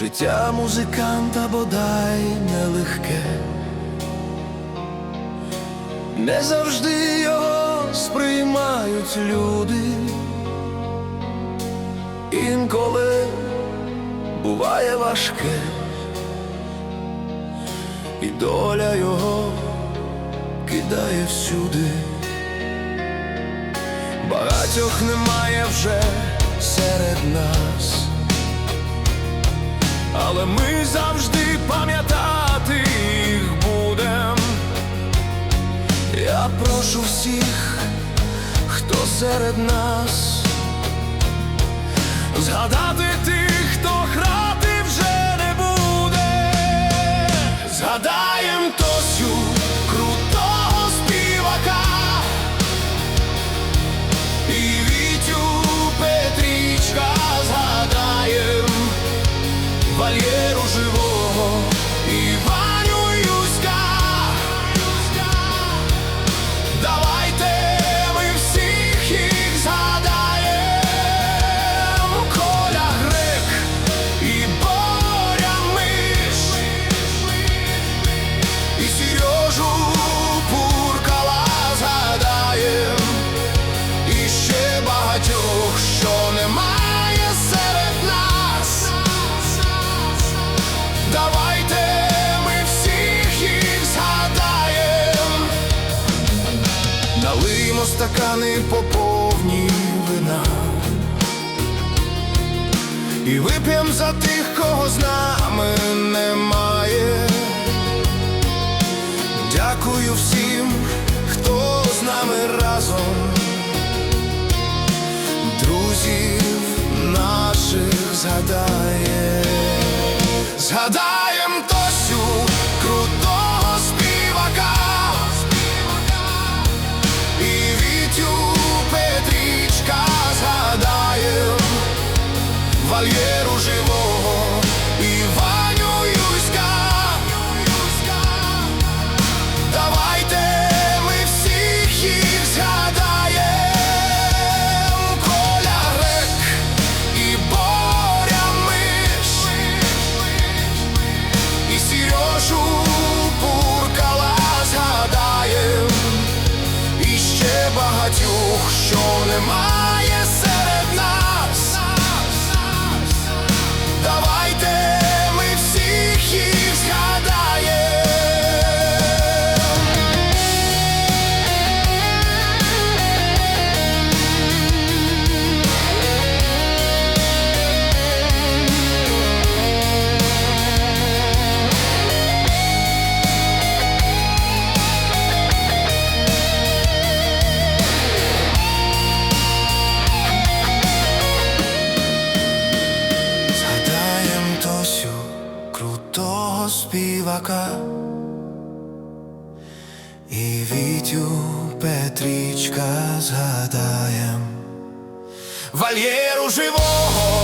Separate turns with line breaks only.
Життя музиканта бодай нелегке, не завжди його сприймають люди, інколи буває важке, і доля його кидає всюди. Багатьох немає вже серед нас, завжди пам'ятати їх будем. Я прошу всіх, хто серед нас, згадати тих, Вальєру живого. І І вип'єм за тих, кого з нами немає. Дякую всім, хто з нами разом друзів наших згадає, згадаєм Вальєру живого. І Ваню Юська. Давайте ми всіх їх згадаєм. Коля Грек і Боря Миш. І Сережу Пуркала згадаєм. І ще багатьох, що немає крутого співака. І Вітю Петрічка згадаєм. Вольєру живого